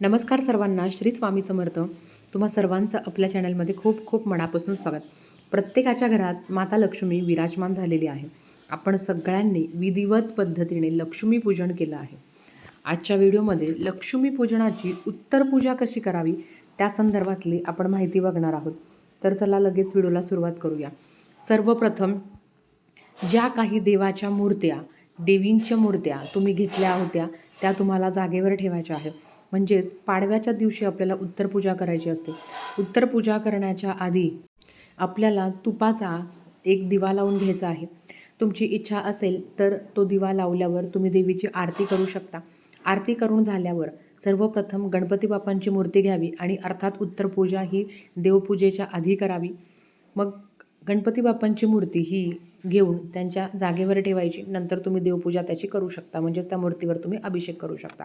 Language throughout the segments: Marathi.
नमस्कार सर्वांना श्री स्वामी समर्थ. तुम्हा सर्वांचं आपल्या चॅनलमध्ये खूप खूप मनापासून स्वागत. प्रत्येकाच्या घरात माता लक्ष्मी विराजमान झालेली आहे. आपण सगळ्यांनी विधिवत पद्धतीने लक्ष्मीपूजन केलं आहे. आजच्या व्हिडिओमध्ये लक्ष्मीपूजनाची उत्तर पूजा कशी करावी त्या संदर्भातली आपण माहिती बघणार आहोत. तर चला लगेच व्हिडिओला सुरुवात करूया. सर्वप्रथम ज्या काही देवाच्या मूर्त्या देवींच्या मूर्त्या तुम्ही घेतल्या होत्या त्या तुम्हाला जागेवर ठेवायच्या आहेत. म्हणजेच पाडव्याच्या दिवशी आपल्याला उत्तरपूजा करायची असते. उत्तरपूजा करण्याच्या आधी आपल्याला तुपाचा एक दिवा लावून घ्यायचा आहे. तुमची इच्छा असेल तर तो दिवा लावल्यावर तुम्ही देवीची आरती करू शकता. आरती करून झाल्यावर सर्वप्रथम गणपती बाप्पांची मूर्ती घ्यावी आणि अर्थात उत्तरपूजा ही देवपूजेच्या आधी करावी. मग गणपती बाप्पांची मूर्ती ही घेऊन त्यांच्या जागेवर ठेवायची. नंतर तुम्ही देवपूजा त्याची करू शकता. म्हणजेच त्या मूर्तीवर तुम्ही अभिषेक करू शकता.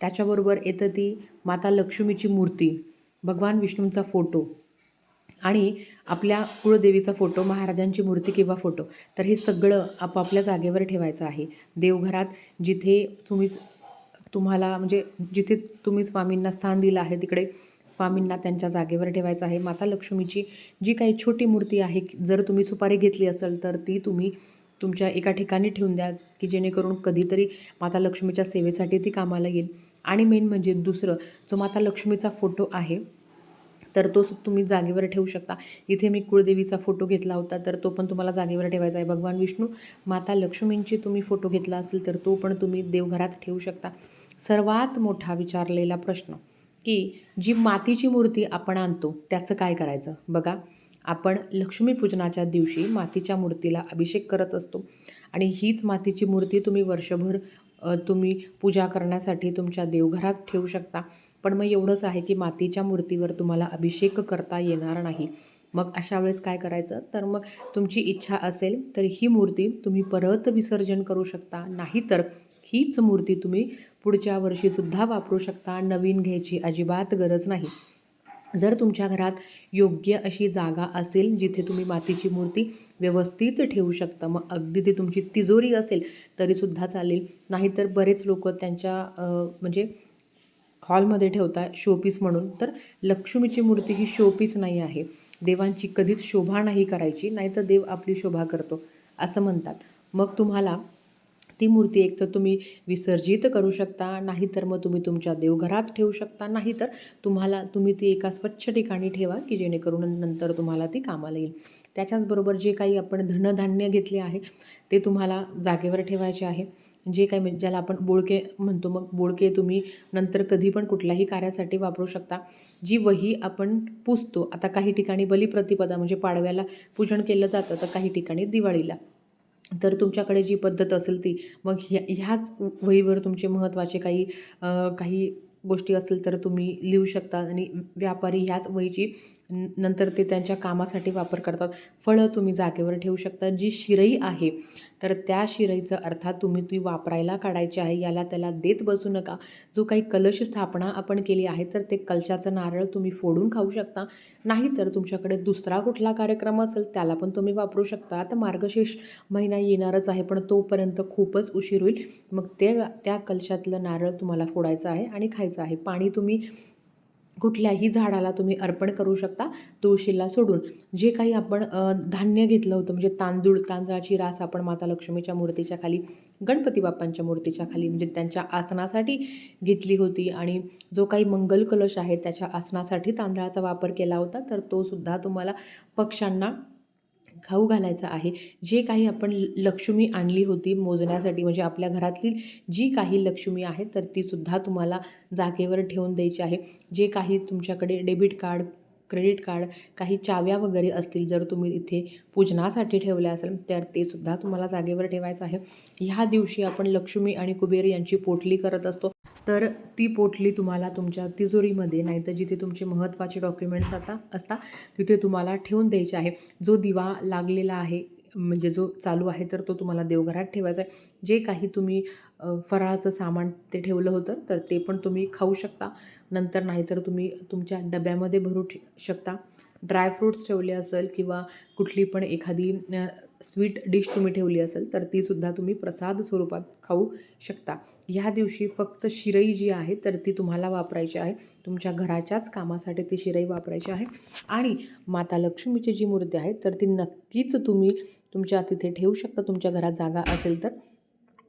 त्याच्याबरोबर येतं ती माता लक्ष्मीची मूर्ती भगवान विष्णूंचा फोटो आणि आपल्या कुळदेवीचा फोटो महाराजांची मूर्ती किंवा फोटो. तर हे सगळं आपापल्या जागेवर ठेवायचं आहे. देवघरात जिथे तुम्ही तुम्हाला म्हणजे जिथे तुम्ही स्वामींना स्थान दिलं आहे तिकडे स्वामींना त्यांच्या जागेवर ठेवायचं आहे. माता लक्ष्मीची जी काही छोटी मूर्ती आहे जर तुम्ही सुपारी घेतली असेल तर ती तुम्ही तुमच्या एका ठिकाणी ठेवून द्या की जेणेकरून कधीतरी माता लक्ष्मीच्या सेवेसाठी ती कामाला येईल. आणि मेन म्हणजे दुसरं जो माता लक्ष्मीचा फोटो आहे तर तो सु- तुम्ही जागेवर ठेवू शकता. इथे मी कुळदेवीचा फोटो घेतला होता तर तो पण तुम्हाला जागेवर ठेवायचा आहे. भगवान विष्णू माता लक्ष्मींची तुम्ही फोटो घेतला असेल तर तो पण तुम्ही देवघरात ठेवू शकता. सर्वात मोठा विचारलेला प्रश्न की जी मातीची मूर्ती आपण आणतो त्याचं काय करायचं? बघा आपण लक्ष्मीपूजनाच्या दिवशी मातीच्या मूर्तीला अभिषेक करत असतो. आणि हीच मातीची मूर्ती तुम्ही वर्षभर तुम्ही पूजा करण्यासाठी तुमच्या देवघरात ठेवू शकता. पण मग एवढंच आहे की मातीच्या मूर्तीवर तुम्हाला अभिषेक करता येणार नाही. मग अशा वेळेस काय करायचं? तर मग तुमची इच्छा असेल तर ही मूर्ती तुम्ही परत विसर्जन करू शकता. नाहीतर हीच मूर्ती तुम्ही पुढच्या वर्षीसुद्धा वापरू शकता. नवीन घ्यायची अजिबात गरज नाही. जर तुमच्या घरात योग्य अशी जागा असेल जिथे तुम्ही मातीची मूर्ती व्यवस्थित ठेवू शकता मग अगदी ती तुमची तिजोरी असेल तरीसुद्धा चालेल. नाहीतर बरेच लोक त्यांच्या म्हणजे हॉलमध्ये ठेवता शोपीस म्हणून. तर लक्ष्मीची मूर्ती ही शोपीस नाही आहे. देवांची कधीच शोभा नाही करायची नाहीतर देव आपली शोभा करतो असं म्हणतात. मग तुम्हाला ती मूर्ती एक तर तुम्ही विसर्जित करू शकता नाहीतर मग तुम्ही तुमच्या देवघरात ठेवू शकता नाहीतर तुम्हाला तुम्ही ती एका स्वच्छ ठिकाणी ठेवा की जेणेकरून नंतर तुम्हाला ती कामाला येईल. त्याच्याचबरोबर जे काही आपण धनधान्य घेतले आहे ते तुम्हाला जागेवर ठेवायचे आहे. जे काही म्हणजे ज्याला आपण बोळके म्हणतो मग बोळके तुम्ही नंतर कधी पण कुठल्याही कार्यासाठी वापरू शकता. जी वही आपण पुसतो आता काही ठिकाणी बलिप्रतिपदा म्हणजे पाडव्याला पूजन केलं जातं तर काही ठिकाणी दिवाळीला. तर तुमच्याकडे जी पद्धत असेल ती मग ह्या ह्याच वहीवर तुमचे महत्त्वाचे काही काही गोष्टी असेल तर तुम्ही लिहू शकता आणि व्यापारी ह्याच वहीची नंतर ते त्यांच्या कामासाठी वापर करतात. फळं तुम्ही जागेवर ठेवू शकता. जी शिरई आहे तर त्या शिरईचं अर्थात तुम्ही ती वापरायला काढायची आहे. याला त्याला देत बसू नका. जो काही कलश स्थापना आपण केली आहे तर ते कलशाचं नारळ तुम्ही फोडून खाऊ शकता. नाहीतर तुमच्याकडे दुसरा कुठला कार्यक्रम असेल त्याला पण तुम्ही वापरू शकता. आता मार्गशीर्ष महिना येणारच आहे पण तोपर्यंत खूपच उशीर होईल. मग ते त्या कलशातलं नारळ तुम्हाला फोडायचं आहे आणि खायचं आहे. पाणी तुम्ही कुठल्याही झाडाला तुम्ही अर्पण करू शकता तुळशीला सोडून. जे काही आपण धान्य घेतलं होतं म्हणजे तांदूळ तांदळाची रास आपण माता लक्ष्मीच्या मूर्तीच्या खाली गणपती बाप्पांच्या मूर्तीच्या खाली म्हणजे त्यांच्या आसनासाठी घेतली होती. आणि जो काही मंगल कलश आहे त्याच्या आसनासाठी तांदळाचा वापर केला होता. तर तो सुद्धा तुम्हाला पक्ष्यांना खाऊ घालायचा आहे. जे काही आपण ल- लक्ष्मी आणली होती मोजण्यासाठी म्हणजे आपल्या घरातली जी काही लक्ष्मी आहे तर तीसुद्धा तुम्हाला जागेवर ठेवून द्यायची आहे. जे काही तुमच्याकडे डेबिट कार्ड क्रेडिट कार्ड काही चाव्या वगैरे असतील जर तुम्ही इथे पूजनासाठी ठेवल्या असेल तर ते सुद्धा तुम्हाला जागेवर ठेवायचं आहे. ह्या दिवशी आपण लक्ष्मी आणि कुबेर यांची पोटली करत असतो. तर ती पोटली तुम्हाला तुमच्या तिजोरीमध्ये नाहीतर जिथे तुमचे महत्त्वाचे डॉक्युमेंट्स आता असतात तिथे तुम्हाला ठेवून द्यायचे आहे. जो दिवा लागलेला आहे म्हणजे जो चालू आहे तर तो तुम्हाला देवघरात ठेवायचा आहे. जे काही तुम्ही फराळाचं सामान ते ठेवलं होतं तर ते पण तुम्ही खाऊ शकता. नंतर नाहीतर तुम्ही तुमच्या डब्यामध्ये भरू शकता. ड्रायफ्रूट्स ठेवले असेल किंवा कुठली पण एखादी स्वीट डिश तुम्ही ठेवली असेल तर तीसुद्धा तुम्ही प्रसाद स्वरूपात खाऊ शकता. ह्या दिवशी फक्त शिरई जी आहे तर ती तुम्हाला वापरायची आहे. तुमच्या घराच्याच कामासाठी ती शिरई वापरायची आहे. आणि माता लक्ष्मीची जी मूर्ती आहे तर ती नक्कीच तुम्ही तुमच्या तिथे ठेवू शकता. तुमच्या घरात जागा असेल तर.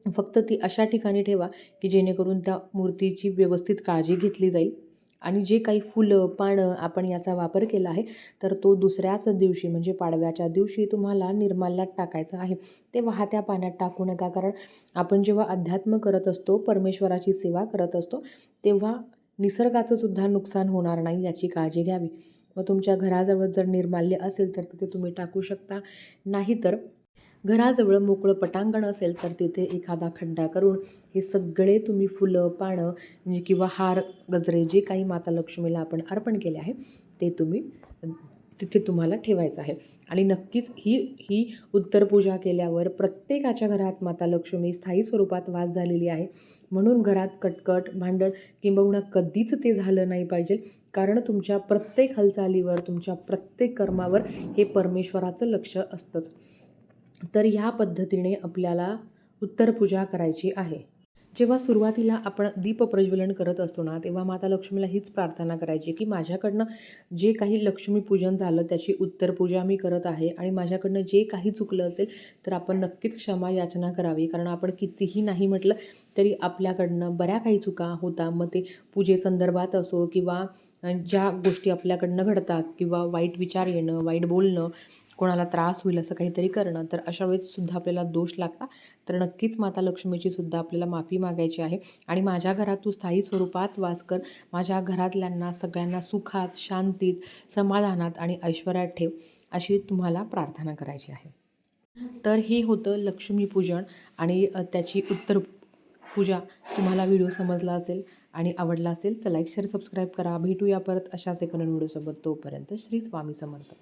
फक्त ती अशा ठिकाणी ठेवा की जेणेकरून त्या मूर्तीची व्यवस्थित काळजी घेतली जाईल. आणि जे काही फुलं पानं आपण याचा वापर केला आहे तर तो दुसऱ्याच दिवशी म्हणजे पाडव्याच्या दिवशी तुम्हाला निर्माल्यात टाकायचा आहे. ते वाहत्या पाण्यात टाकू नका कारण आपण जेव्हा अध्यात्म करत असतो परमेश्वराची सेवा करत असतो तेव्हा निसर्गाचं सुद्धा नुकसान होणार नाही याची काळजी घ्यावी. व तुमच्या घराजवळ जर निर्माल्य असेल तर तिथे तुम्ही टाकू शकता. नाहीतर घराजवळ मोकळं पटांगण असेल तर तिथे एखादा खड्डा करून हे सगळे तुम्ही फुलं पानं म्हणजे किंवा हार गजरे जे काही माता लक्ष्मीला आपण अर्पण केले आहे ते तुम्ही तिथे तुम्हाला ठेवायचं आहे. आणि नक्कीच ही ही उत्तर पूजा केल्यावर प्रत्येकाच्या घरात माता लक्ष्मी स्थायी स्वरूपात वास झालेली आहे. म्हणून घरात कटकट भांडण किंबहुना कधीच ते झालं नाही पाहिजे. कारण तुमच्या प्रत्येक हालचालीवर तुमच्या प्रत्येक कर्मावर हे परमेश्वराचं लक्ष असतंच. तर ह्या पद्धतीने आपल्याला उत्तर पूजा करायची आहे. जेव्हा सुरुवातीला आपण दीप प्रज्वलन करत असतो ना तेव्हा माता लक्ष्मीला हीच प्रार्थना करायची की माझ्याकडनं जे काही लक्ष्मीपूजन झालं त्याची उत्तर पूजा मी करत आहे आणि माझ्याकडनं जे काही चुकलं असेल तर आपण नक्कीच क्षमा याचना करावी. कारण आपण कितीही नाही म्हटलं तरी आपल्याकडनं बऱ्या काही चुका होता. मग ते पूजेसंदर्भात असो किंवा ज्या गोष्टी आपल्याकडनं घडतात किंवा वाईट विचार येणं वाईट बोलणं कोणाला त्रास होईल असं काहीतरी करणं तर अशा वेळेस सुद्धा आपल्याला दोष लागला तर नक्कीच माता लक्ष्मीची सुद्धा आपल्याला माफी मागायची आहे. आणि माझ्या घरात तू स्थायी स्वरूपात वास कर. माझ्या घरातल्यांना सगळ्यांना सुखात शांतीत समाधानात आणि ऐश्वर्यात ठेव अशी तुम्हाला प्रार्थना करायची आहे. तर हे होतं लक्ष्मीपूजन आणि त्याची उत्तर पूजा. तुम्हाला व्हिडिओ समजला असेल आणि आवडला असेल तर लाईक शेअर सबस्क्राईब करा. भेटूया परत अशाच एका व्हिडिओसोबत. तोपर्यंत श्री स्वामी समर्थ.